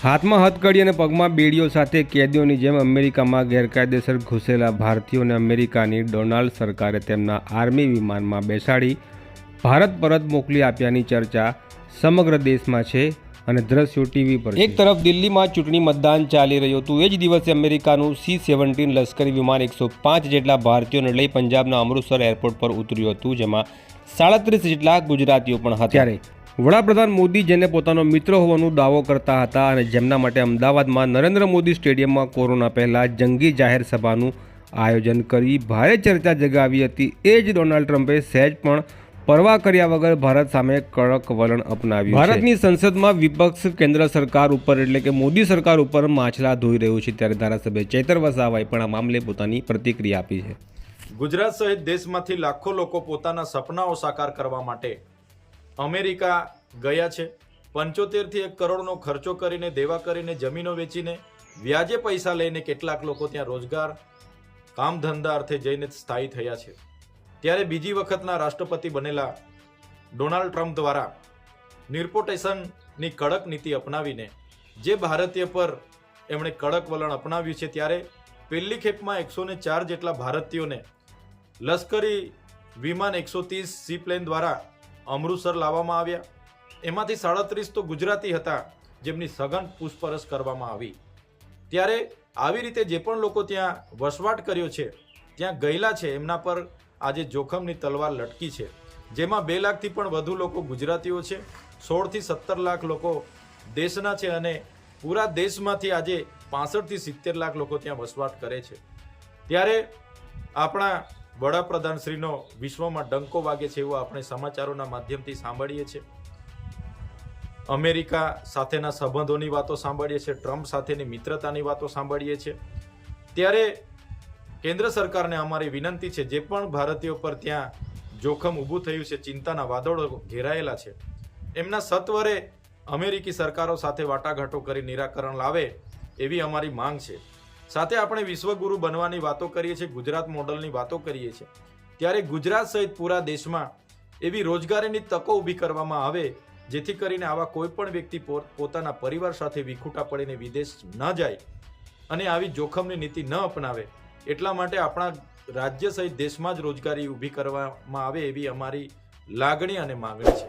હાથમાં હથકડી અને પગમાં બેડીઓ સાથે કેદીઓની જેમ અમેરિકામાં ગેરકાયદેસર ઘૂસેલા ભારતીયોને અમેરિકાની ડોનાલ્ડ સરકારે તેમના આર્મી વિમાનમાં બેસાડી ભારત પરત મોકલી આપ્યાની ચર્ચા સમગ્ર દેશમાં છે અને દ્રશ્યો ટીવી પર એક તરફ દિલ્હીમાં ચૂંટણી મતદાન ચાલી રહ્યું હતું. એ જ દિવસે અમેરિકાનું સી સેવન્ટીન લશ્કરી વિમાન એકસો પાંચ જેટલા ભારતીયોને લઈ પંજાબના અમૃતસર એરપોર્ટ પર ઉતર્યું હતું જેમાં સાડત્રીસ જેટલા ગુજરાતીઓ પણ હતા. ત્યારે વડાપ્રધાન મોદી જેને પોતાનો મિત્ર હોવાનો દાવો કરતા હતા અને જેમના માટે અમદાવાદમાં નરેન્દ્ર મોદી સ્ટેડિયમમાં કોરોના પહેલાં જંગી જાહેર સભાનું આયોજન કરી ભારે ચર્ચા જગાવી હતી એ જ ડોનાલ્ડ ટ્રમ્પે સહેજ પણ પરવા કર્યા વગર ભારત સામે કડક વલણ અપનાવ્યું ભારતની સંસદમાં વિપક્ષ કેન્દ્ર સરકાર ઉપર એટલે કે મોદી સરકાર ઉપર માછલા ધોઈ રહ્યું છે ત્યારે ધારાસભ્ય ચૈતર વસાવાએ પણ આ મામલે પોતાની પ્રતિક્રિયા આપી છે. ગુજરાત સહિત દેશમાંથી લાખો લોકો પોતાના સપનાઓ સાકાર કરવા માટે અમેરિકા ગયા છે. પંચોતેરથી એક કરોડનો ખર્ચો કરીને, દેવા કરીને, જમીનો વેચીને, વ્યાજે પૈસા લઈને કેટલાક લોકો ત્યાં રોજગાર કામ ધંધા અર્થે જઈને સ્થાયી થયા છે. ત્યારે બીજી વખતના રાષ્ટ્રપતિ બનેલા ડોનાલ્ડ ટ્રમ્પ દ્વારા નિર્પોટેશનની કડક નીતિ અપનાવીને, જે ભારતીય પર એમણે કડક વલણ અપનાવ્યું છે, ત્યારે પહેલી ખેપમાં એકસો ને ચાર જેટલા ભારતીયોને લશ્કરી વિમાન એકસો ત્રીસ સી પ્લેન દ્વારા અમૃતસર લાવવામાં આવ્યા. એમાંથી સાડત્રીસ તો ગુજરાતી હતા, જેમની સઘન પૂછપરછ કરવામાં આવી. ત્યારે આવી રીતે જે પણ લોકો ત્યાં વસવાટ કર્યો છે, ત્યાં ગયેલા છે, એમના પર આજે જોખમની તલવાર લટકી છે. જેમાં બે લાખથી પણ વધુ લોકો ગુજરાતીઓ છે, સોળથી સત્તર લાખ લોકો દેશના છે અને પૂરા દેશમાંથી આજે પાસઠથી સિત્તેર લાખ લોકો ત્યાં વસવાટ કરે છે. ત્યારે આપણા વડાપ્રધાન શ્રીનો વિશ્વમાં ડંકો વાગે છે એવું આપણે સમાચારોના માધ્યમથી સાંભળીએ છીએ. અમેરિકા સાથેના સંબંધોની વાતો સાંભળીએ છીએ, ટ્રમ્પ સાથેની મિત્રતાની વાતો સાંભળીએ છીએ. ત્યારે કેન્દ્ર સરકારને અમારી વિનંતી છે, જે પણ ભારતીયો પર ત્યાં જોખમ ઊભું થયું છે, ચિંતાના વાદળો ઘેરાયેલા છે, એમના સત્વરે અમેરિકી સરકારો સાથે વાટાઘાટો કરી નિરાકરણ લાવે એવી અમારી માંગ છે. સાથે આપણે વિશ્વગુરુ બનવાની વાતો કરીએ છીએ, ગુજરાત મોડલની વાતો કરીએ છીએ. ત્યારે ગુજરાત સહિત પૂરા દેશમાં એવી રોજગારીની તકો ઊભી કરવામાં આવે જેથી કરીને આવા કોઈ પણ વ્યક્તિ પોતાના પરિવાર સાથે વિખૂટા પડીને વિદેશ ન જાય અને આવી જોખમની નીતિ ન અપનાવે, એટલા માટે આપણા રાજ્ય સહિત દેશમાં જ રોજગારી ઊભી કરવામાં આવે એવી અમારી લાગણી અને માગણી છે.